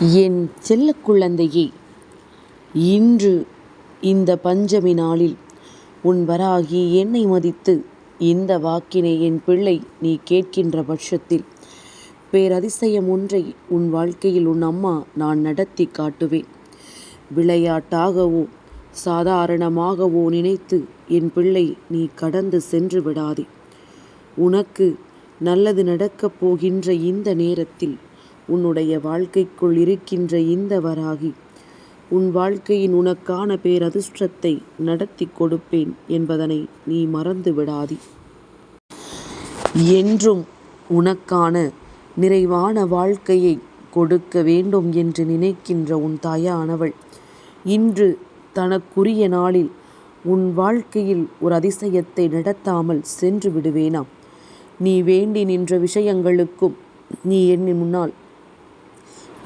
என் செல்ல குழந்தையே இன்று இந்த பஞ்சமி நாளில் உன் வராகி என்னை மதித்து இந்த வாக்கினை என் பிள்ளை நீ கேட்கின்ற பட்சத்தில் பேரதிசயம் ஒன்றை உன் வாழ்க்கையில் உன் அம்மா நான் நடத்தி காட்டுவேன். விளையாட்டாகவோ சாதாரணமாகவோ நினைத்து என் பிள்ளை நீ கடந்து சென்று விடாதே. உனக்கு நல்லது நடக்கப் போகின்ற இந்த நேரத்தில் உன்னுடைய வாழ்க்கைக்குள் இருக்கின்ற இந்த வராகி உன் வாழ்க்கையின் உனக்கான பேரதிர்ஷ்டத்தை நடத்தி கொடுப்பேன் என்பதனை நீ மறந்து விடாதி. என்றும் உனக்கான நிறைவான வாழ்க்கையை கொடுக்க வேண்டும் என்று நினைக்கின்ற உன் தாயானவள் இன்று தனக்குரிய நாளில் உன் வாழ்க்கையில் ஒரு அதிசயத்தை நடத்தாமல் சென்று விடுவேனாம் நீ வேண்டி நின்ற விஷயங்களுக்கும் நீ எண்ணி முன்னால்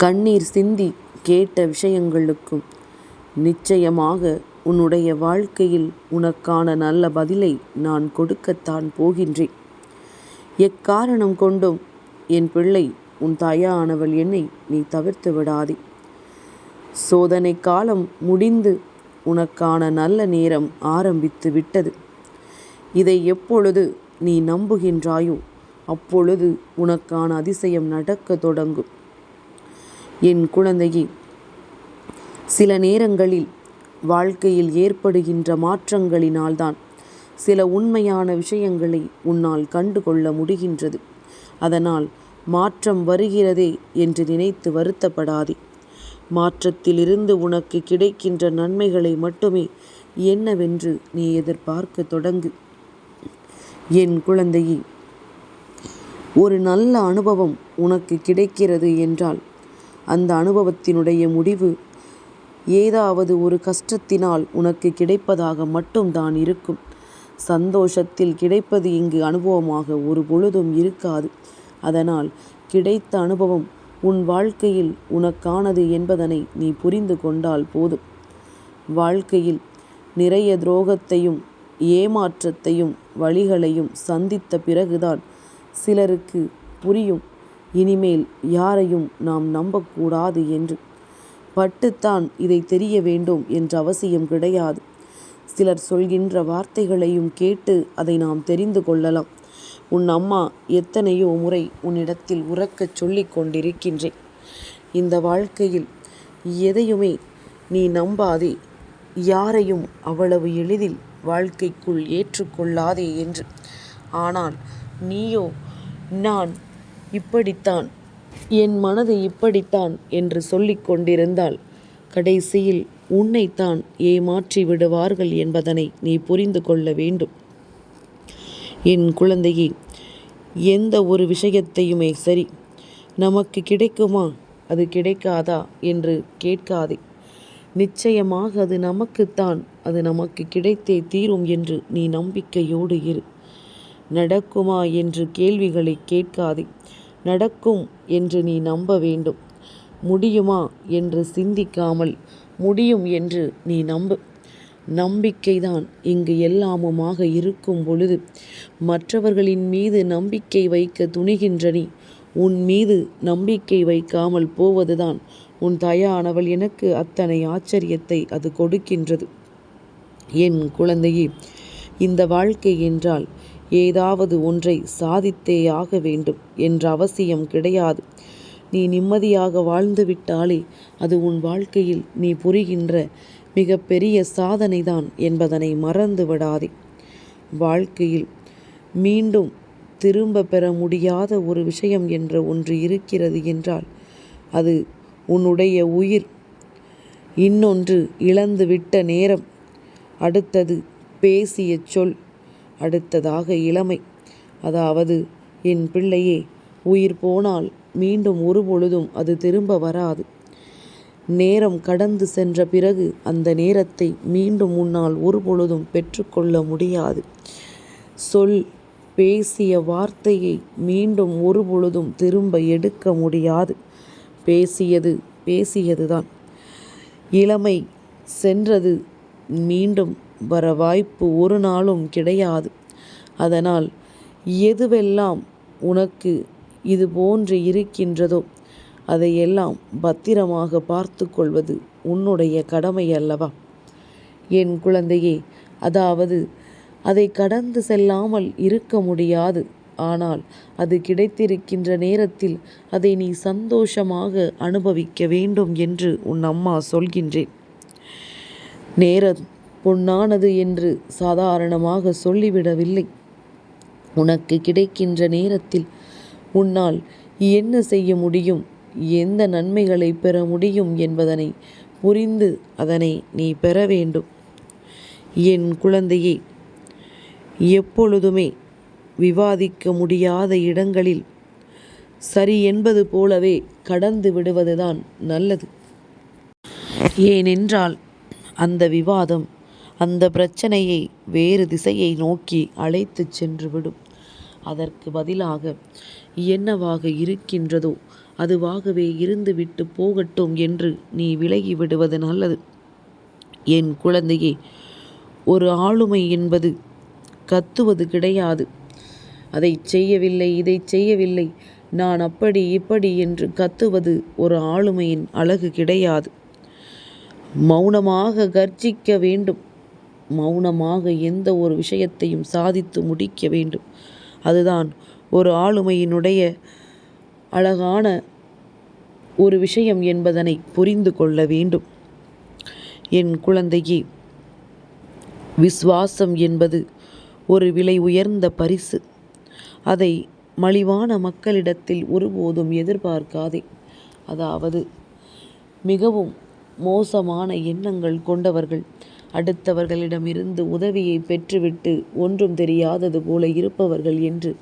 கண்ணீர் சிந்தி கேட்ட விஷயங்களுக்கும் நிச்சயமாக உன்னுடைய வாழ்க்கையில் உனக்கான நல்ல பதிலை நான் கொடுக்கத்தான் போகின்றேன். எக்காரணம் கொண்டும் என் பிள்ளை உன் தாயானவள் என்னை நீ தவிர்த்து விடாதே. சோதனை காலம் முடிந்து உனக்கான நல்ல நேரம் ஆரம்பித்து விட்டது. இதை எப்பொழுது நீ நம்புகின்றாயோ அப்பொழுது உனக்கான அதிசயம் நடக்க தொடங்கும். என் குழந்தையே சில நேரங்களில் வாழ்க்கையில் ஏற்படுகின்ற மாற்றங்களினால்தான் சில உண்மையான விஷயங்களை உன்னால் கண்டுகொள்ள முடிகின்றது. அதனால் மாற்றம் வருகிறதே என்று நினைத்து வருத்தப்படாதே. மாற்றத்திலிருந்து உனக்கு கிடைக்கின்ற நன்மைகளை மட்டுமே என்னவென்று நீ எதிர்பார்க்க தொடங்கு. என் குழந்தையே ஒரு நல்ல அனுபவம் உனக்கு கிடைக்கிறது என்றால் அந்த அனுபவத்தினுடைய முடிவு ஏதாவது ஒரு கஷ்டத்தினால் உனக்கு கிடைப்பதாக மட்டும்தான் இருக்கும். சந்தோஷத்தில் கிடைப்பது இங்கு அனுபவமாக ஒரு பொழுதும் இருக்காது. அதனால் கிடைத்த அனுபவம் உன் வாழ்க்கையில் உனக்கானது என்பதனை நீ புரிந்து கொண்டால் போதும். வாழ்க்கையில் நிறைய துரோகத்தையும் ஏமாற்றத்தையும் வழிகளையும் சந்தித்த பிறகுதான் சிலருக்கு புரியும். இனிமேல் யாரையும் நாம் நம்பக்கூடாது என்று. பட்டுத்தான் இதை தெரிய வேண்டும் என்ற அவசியம் கிடையாது. சிலர் சொல்கின்ற வார்த்தைகளையும் கேட்டு அதை நாம் தெரிந்து கொள்ளலாம். உன் அம்மா எத்தனையோ முறை உன்னிடத்தில் உறக்கச் சொல்லிக் கொண்டிருக்கின்றேன். இந்த வாழ்க்கையில் எதையுமே நீ நம்பாதே. யாரையும் அவ்வளவு எளிதில் வாழ்க்கைக்குள் ஏற்றுக்கொள்ளாதே என்று. ஆனால் நீயோ நான் இப்படித்தான். என் மனது இப்படித்தான் என்று சொல்லிக் கொண்டிருந்தால் கடைசியில் உன்னைத்தான் ஏமாற்றி விடுவார்கள் என்பதனை நீ புரிந்து கொள்ள வேண்டும். என் குழந்தையே எந்த ஒரு விஷயத்தையுமே சரி நமக்கு கிடைக்குமா? அது கிடைக்காதா என்று கேட்காதே. நிச்சயமாக அது நமக்குத்தான் அது நமக்கு கிடைத்தே தீரும் என்று நீ நம்பிக்கையோடு இரு. நடக்குமா என்று கேள்விகளை கேட்காதே. நடக்கும் என்று நீ நம்ப வேண்டும். முடியுமா என்று சிந்திக்காமல் முடியும் என்று நீ நம்பு. நம்பிக்கைதான் இங்கு எல்லாமுமாக இருக்கும் பொழுது மற்றவர்களின் மீது நம்பிக்கை வைக்க துணிகின்ற நீ. உன் மீது நம்பிக்கை வைக்காமல் போவதுதான் உன் தயானவள் எனக்கு அத்தனை ஆச்சரியத்தை அது கொடுக்கின்றது. என் குழந்தையே இந்த வாழ்க்கை என்றால் ஏதாவது ஒன்றை சாதித்தே ஆக வேண்டும் என்ற அவசியம் கிடையாது. நீ நிம்மதியாக வாழ்ந்துவிட்டாலே அது உன் வாழ்க்கையில் நீ புரிகின்ற மிக பெரிய சாதனைதான் என்பதனை மறந்து விடாதே வாழ்க்கையில் மீண்டும் திரும்ப பெற முடியாத ஒரு விஷயம் என்ற ஒன்று இருக்கிறது என்றால் அது உன்னுடைய உயிர். இன்னொன்று இழந்துவிட்ட நேரம். அடுத்தது பேசிய சொல். அடுத்ததாக இளமை. அதாவது என் பிள்ளையே உயிர் போனால் மீண்டும் ஒரு பொழுதும் அது திரும்ப வராது. நேரம் கடந்து சென்ற பிறகு அந்த நேரத்தை மீண்டும் உன்னால் ஒரு பொழுதும் பெற்றுக்கொள்ள முடியாது. சொல் பேசிய வார்த்தையை மீண்டும் ஒரு பொழுதும் திரும்ப எடுக்க முடியாது. பேசியது பேசியதுதான். இளமை சென்றது மீண்டும் வர வாய்ப்பு ஒரு நாளும் கிடையாது. அதனால் எதுவெல்லாம் உனக்கு இது போன்று இருக்கின்றதோ அதையெல்லாம் பத்திரமாக பார்த்து கொள்வது உன்னுடைய கடமை அல்லவா? என் குழந்தையே அதாவது அதை கடந்து செல்லாமல் இருக்க முடியாது. ஆனால் அது கிடைத்திருக்கின்ற நேரத்தில் அதை நீ சந்தோஷமாக அனுபவிக்க வேண்டும் என்று உன் அம்மா சொல்கின்றேன். நேரம் பொன்னானது என்று சாதாரணமாக சொல்லிவிடவில்லை. உனக்கு கிடைக்கின்ற நேரத்தில் உன்னால் என்ன செய்ய முடியும்? எந்த நன்மைகளை பெற முடியும் என்பதனை புரிந்து அதனை நீ பெற வேண்டும். என் குழந்தையே எப்பொழுதுமே விவாதிக்க முடியாத இடங்களில் சரி என்பது போலவே கடந்து விடுவதுதான் நல்லது. ஏனென்றால் அந்த விவாதம் அந்த பிரச்சனையை வேறு திசையை நோக்கி அழைத்துச் சென்றுவிடும். அதற்கு பதிலாக என்னவாக இருக்கின்றதோ அதுவாகவே இருந்துவிட்டு போகட்டும் என்று நீ விலகி விடுவது நல்லது. என் குழந்தையே ஒரு ஆளுமை என்பது கத்துவது கிடையாது. அதை செய்யவில்லை இதை செய்யவில்லை. நான் அப்படி இப்படி என்று கத்துவது ஒரு ஆளுமையின் அழகு கிடையாது. மௌனமாக கர்ஜிக்க வேண்டும். மௌனமாக எந்த ஒரு விஷயத்தையும் சாதித்து முடிக்க வேண்டும். அதுதான் ஒரு ஆளுமையினுடைய அழகான ஒரு விஷயம் என்பதனை புரிந்து கொள்ள வேண்டும். என் குழந்தையே விஸ்வாசம் என்பது ஒரு விலை உயர்ந்த பரிசு. அதை மலிவான மக்களிடத்தில் ஒருபோதும் எதிர்பார்க்காதே. அதாவது மிகவும் மோசமான எண்ணங்கள் கொண்டவர்கள் அடுத்தவர்களிடமிருந்து உதவியை பெற்றுவிட்டு ஒன்றும் தெரியாதது போல இருப்பவர்கள் என்று.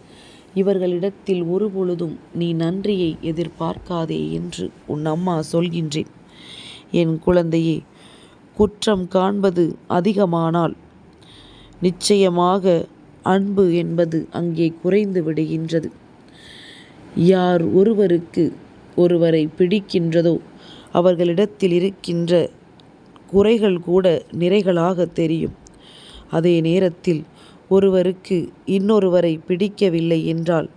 இவர்களிடத்தில் ஒருபொழுதும் நீ நன்றியை எதிர்பார்க்காதே என்று உன் அம்மா சொல்கின்றேன். என் குழந்தையே குற்றம் காண்பது அதிகமானால் நிச்சயமாக அன்பு என்பது அங்கே குறைந்து விடுகின்றது. யார் ஒருவருக்கு ஒருவரை பிடிக்கின்றதோ அவர்களிடத்தில் இருக்கின்ற குறைகள் கூட நிறைகளாக தெரியும். அதே நேரத்தில் ஒருவருக்கு இன்னொருவரை பிடிக்கவில்லை என்றால்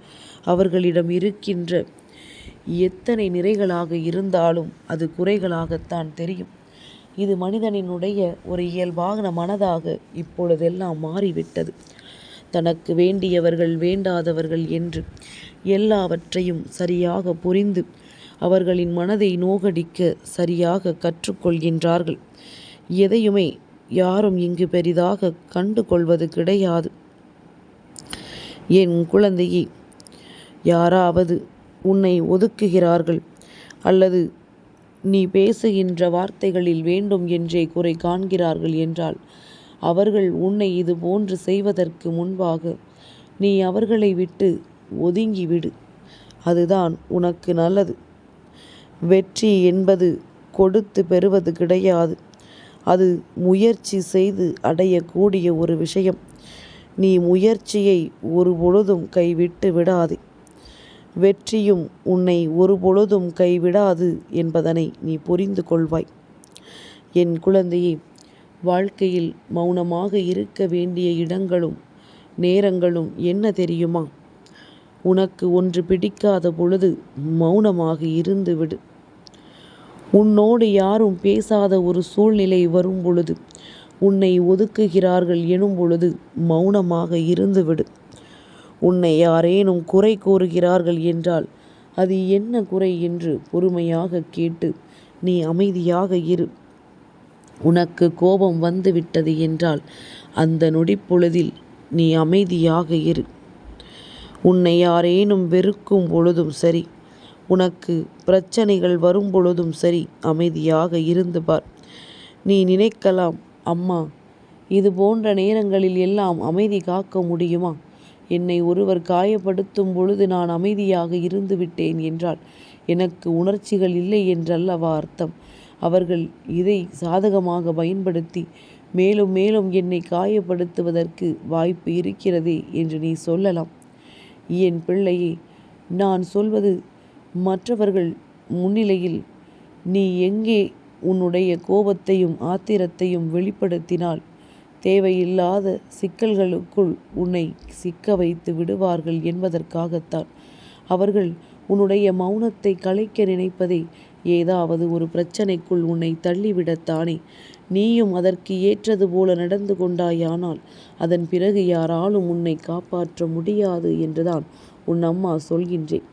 அவர்களிடம் இருக்கின்ற எத்தனை நிறைகளாக இருந்தாலும் அது குறைகளாகத்தான் தெரியும். இது மனிதனினுடைய ஒரு இயல்பான மனதாக இப்பொழுதெல்லாம் மாறிவிட்டது. தனக்கு வேண்டியவர்கள் வேண்டாதவர்கள் என்று எல்லாவற்றையும் சரியாக புரிந்து அவர்களின் மனதை நோகடிக்க சரியாக கற்றுக்கொள்கின்றார்கள். எதையுமே யாரும் இங்கு பெரிதாக கண்டு கொள்வது கிடையாது. என் குழந்தையே யாராவது உன்னை ஒதுக்குகிறார்கள் அல்லது நீ பேசுகின்ற வார்த்தைகளில் வேண்டும் என்றே குறை காண்கிறார்கள் என்றால் அவர்கள் உன்னை இது போன்று செய்வதற்கு முன்பாக நீ அவர்களை விட்டு ஒதுங்கிவிடு. அதுதான் உனக்கு நல்லது. வெற்றி என்பது கொடுத்து பெறுவது கிடையாது. அது முயற்சி செய்து அடையக்கூடிய ஒரு விஷயம். நீ முயற்சியை ஒரு பொழுதும் கைவிட்டு விடாதே. வெற்றியும் உன்னை ஒரு பொழுதும் கைவிடாது என்பதனை நீ புரிந்து கொள்வாய். என் குழந்தையே வாழ்க்கையில் மௌனமாக இருக்க வேண்டிய இடங்களும் நேரங்களும் என்ன தெரியுமா? உனக்கு ஒன்று பிடிக்காத பொழுது மௌனமாக இருந்து விடு. உன்னோடு யாரும் பேசாத ஒரு சூழ்நிலை வரும் பொழுது உன்னை ஒதுக்குகிறார்கள் எனும் பொழுது மௌனமாக இருந்துவிடு. உன்னை யாரேனும் குறை கூறுகிறார்கள் என்றால் அது என்ன குறை என்று பொறுமையாக கேட்டு நீ அமைதியாக இரு. உனக்கு கோபம் வந்துவிட்டது என்றால் அந்த நொடிப்பொழுதில் நீ அமைதியாக இரு. உன்னை யாரேனும் வெறுக்கும் பொழுதும் சரி உனக்கு பிரச்சனைகள் வரும் பொழுதும் சரி அமைதியாக இருந்து பார். நீ நினைக்கலாம் அம்மா இது போன்ற நேரங்களில் எல்லாம் அமைதி காக்க முடியுமா? என்னை ஒருவர் காயப்படுத்தும் பொழுது நான் அமைதியாக இருந்து விட்டேன் என்றால் எனக்கு உணர்ச்சிகள் இல்லை என்றல்லவா அர்த்தம். அவர்கள் இதை சாதகமாக பயன்படுத்தி மேலும் மேலும் என்னை காயப்படுத்துவதற்கு வாய்ப்பு இருக்கிறதே என்று நீ சொல்லலாம். என் பிள்ளையே நான் சொல்வது மற்றவர்கள் முன்னிலையில் நீ எங்கே உன்னுடைய கோபத்தையும் ஆத்திரத்தையும் வெளிப்படுத்தினால் தேவையில்லாத சிக்கல்களுக்குள் உன்னை சிக்க வைத்து விடுவார்கள் என்பதற்காகத்தான். அவர்கள் உன்னுடைய மௌனத்தை கலைக்க நினைப்பதே ஏதாவது ஒரு பிரச்சனைக்குள் உன்னை தள்ளிவிடத்தானே நீயும் அதற்கு ஏற்றது போல நடந்து கொண்டாயானால் அதன் பிறகு யாராலும் உன்னை காப்பாற்ற முடியாது என்றுதான் உன் அம்மா சொல்கின்றேன்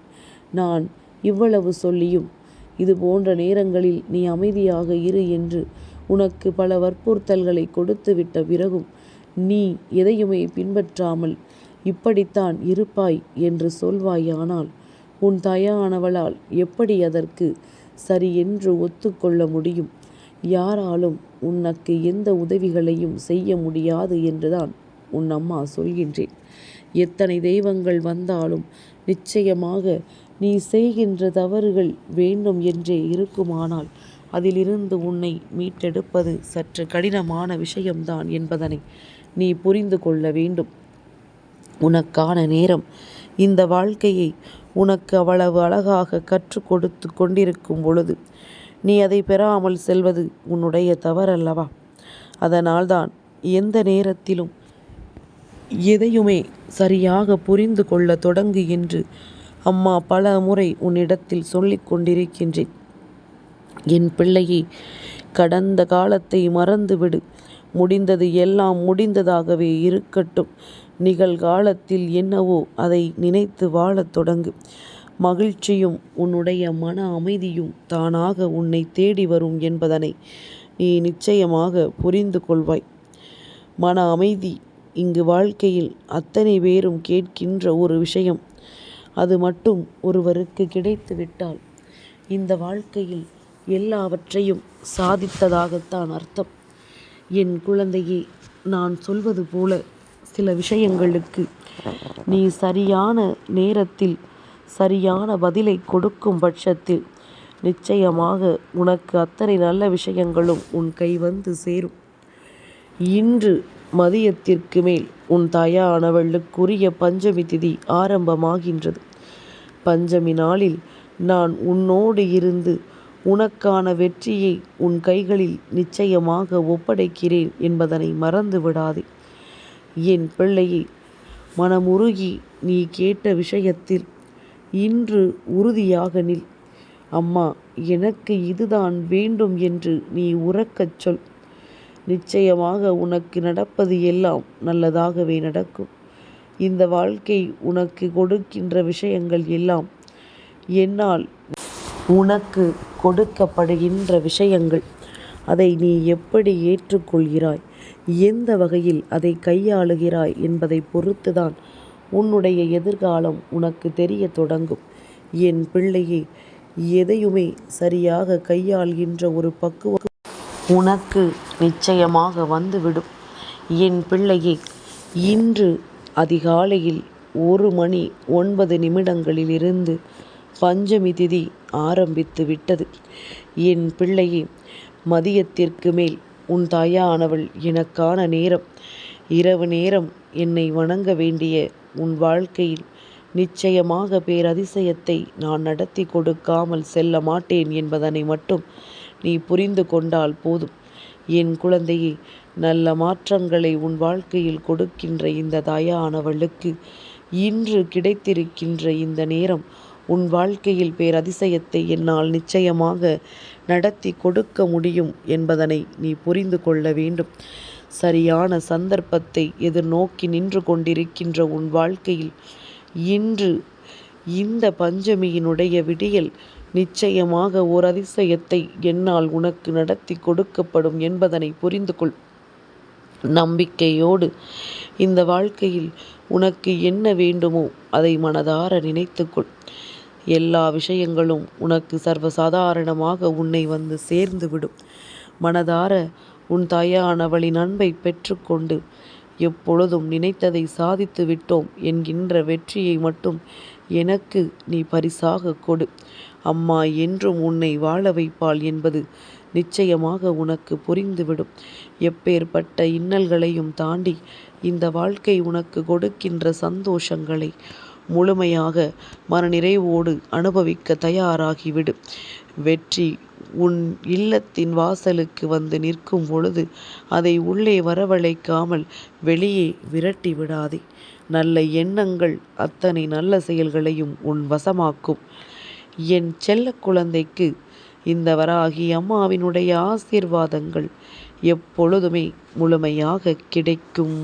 நான் இவ்வளவு சொல்லியும் இது போன்ற நேரங்களில் நீ அமைதியாக இரு என்று உனக்கு பல வற்புறுத்தல்களை கொடுத்துவிட்ட பிறகும் நீ எதையுமே பின்பற்றாமல் இப்படித்தான் இருப்பாய் என்று சொல்வாயானால் உன் தயானவளால் எப்படி அதற்கு சரி என்று ஒத்துக்கொள்ள முடியும்? யாராலும் உனக்கு எந்த உதவிகளையும் செய்ய முடியாது என்றுதான் உன் அம்மா சொல்கின்றேன். எத்தனை தெய்வங்கள் வந்தாலும் நிச்சயமாக நீ செய்கின்ற தவறுகள் வேண்டும் என்றே இருக்குமானால் அதிலிருந்து உன்னை மீட்டெடுப்பது சற்று கடினமான விஷயம்தான் என்பதனை நீ புரிந்து கொள்ள வேண்டும். உனக்கான நேரம் இந்த வாழ்க்கையை உனக்கு அவ்வளவு அழகாக கற்றுக் கொடுத்து கொண்டிருக்கும் பொழுது நீ அதை பெறாமல் செல்வது உன்னுடைய தவறல்லவா? அதனால்தான் எந்த நேரத்திலும் எதையுமே சரியாக புரிந்து கொள்ள தொடங்கு என்று அம்மா பல முறை உன்னிடத்தில் சொல்லிக் கொண்டிருக்கின்றேன். என் பிள்ளையை கடந்த காலத்தை மறந்துவிடு. முடிந்தது எல்லாம் முடிந்ததாகவே இருக்கட்டும். நிகழ்காலத்தில் என்னவோ அதை நினைத்து வாழத் தொடங்கு. மகிழ்ச்சியும் உன்னுடைய மன அமைதியும் தானாக உன்னை தேடி வரும் என்பதனை நீ நிச்சயமாக புரிந்து கொள்வாய். மன அமைதி இங்கு வாழ்க்கையில் அத்தனை பேரும் கேட்கின்ற ஒரு விஷயம். அது மட்டும் ஒருவருக்கு கிடைத்துவிட்டால் இந்த வாழ்க்கையில் எல்லாவற்றையும் சாதித்ததாகத்தான் அர்த்தம். என் குழந்தையே நான் சொல்வது போல சில விஷயங்களுக்கு நீ சரியான நேரத்தில் சரியான பதிலை கொடுக்கும் பட்சத்தில் நிச்சயமாக உனக்கு அத்தனை நல்ல விஷயங்களும் உன் கை வந்து சேரும். இன்று மதியத்திற்கு மேல் உன் தாயானவளுக்குரிய பஞ்சமி திதி ஆரம்பமாகின்றது. பஞ்சமி நாளில் நான் உன்னோடு இருந்து உனக்கான வெற்றியை உன் கைகளில் நிச்சயமாக ஒப்படைக்கிறேன் என்பதனை மறந்து விடாதே. என் பிள்ளையை மனமுருகி நீ கேட்ட விஷயத்தில் இன்று உறுதியாக நில். அம்மா எனக்கு இதுதான் வேண்டும் என்று நீ உறக்கச் சொல். நிச்சயமாக உனக்கு நடப்பது எல்லாம் நல்லதாகவே நடக்கும். இந்த வாழ்க்கை உனக்கு கொடுக்கின்ற விஷயங்கள் எல்லாம் என்னால் உனக்கு கொடுக்கப்படுகின்ற விஷயங்கள். அதை நீ எப்படி ஏற்றுக்கொள்கிறாய்? எந்த வகையில் அதை கையாளுகிறாய் என்பதை பொறுத்துதான் உன்னுடைய எதிர்காலம் உனக்கு தெரிய தொடங்கும். என் பிள்ளையே எதையுமே சரியாக கையாள்கின்ற ஒரு பக்குவ உனக்கு நிச்சயமாக வந்துவிடும். என் பிள்ளையே இன்று அதிகாலையில் ஒரு மணி ஒன்பது நிமிடங்களிலிருந்து பஞ்சமி திதி ஆரம்பித்து விட்டது. என் பிள்ளையே மதியத்திற்கு மேல் உன் தாயானவள் எனக்கான நேரம். இரவு நேரம் என்னை வணங்க வேண்டிய உன் வாழ்க்கையில் நிச்சயமாக பேரதிசயத்தை நான் நடத்தி கொடுக்காமல் செல்ல மாட்டேன் என்பதனை மட்டும் நீ புரிந்து கொண்டால் போதும். என் குழந்தையே நல்ல மாற்றங்களை உன் வாழ்க்கையில் கொடுக்கின்ற இந்த தாயானவளுக்கு இன்று கிடைத்திருக்கின்ற இந்த நேரம் உன் வாழ்க்கையில் பேரதிசயத்தை என்னால் நிச்சயமாக நடத்தி கொடுக்க முடியும் என்பதனை நீ புரிந்து கொள்ள வேண்டும். சரியான சந்தர்ப்பத்தை எதிர்நோக்கி நின்று கொண்டிருக்கின்ற உன் வாழ்க்கையில் இன்று இந்த பஞ்சமியினுடைய விடியல் நிச்சயமாக ஓர் அதிசயத்தை என்னால் உனக்கு நடத்தி கொடுக்கப்படும் என்பதனை புரிந்து கொள் நம்பிக்கையோடு இந்த வாழ்க்கையில் உனக்கு என்ன வேண்டுமோ அதை மனதார நினைத்துக்கொள். எல்லா விஷயங்களும் உனக்கு சர்வசாதாரணமாக உன்னை வந்து சேர்ந்துவிடும். மனதார உன் தாயானவளின் அன்பை பெற்றுக்கொண்டு எப்பொழுதும் நினைத்ததை சாதித்து விட்டோம் என்கின்ற வெற்றியை மட்டும் எனக்கு நீ பரிசாக கொடு. அம்மா என்றும் உன்னை வாழ வைப்பாள் என்பது நிச்சயமாக உனக்கு புரிந்துவிடும். எப்பேற்பட்ட இன்னல்களையும் தாண்டி இந்த வாழ்க்கை உனக்கு கொடுக்கின்ற சந்தோஷங்களை முழுமையாக மனநிறைவோடு அனுபவிக்க தயாராகிவிடு. வெற்றி உன் இல்லத்தின் வாசலுக்கு வந்து நிற்கும் பொழுது அதை உள்ளே வரவழைக்காமல் வெளியே விரட்டி விடாதே. நல்ல எண்ணங்கள் அத்தனை நல்ல செயல்களையும் உன் வசமாக்கும். என் செல்ல குழந்தைக்கு இந்த வராகி அம்மாவினுடைய ஆசீர்வாதங்கள் எப்பொழுதுமே முழுமையாக கிடைக்கும்.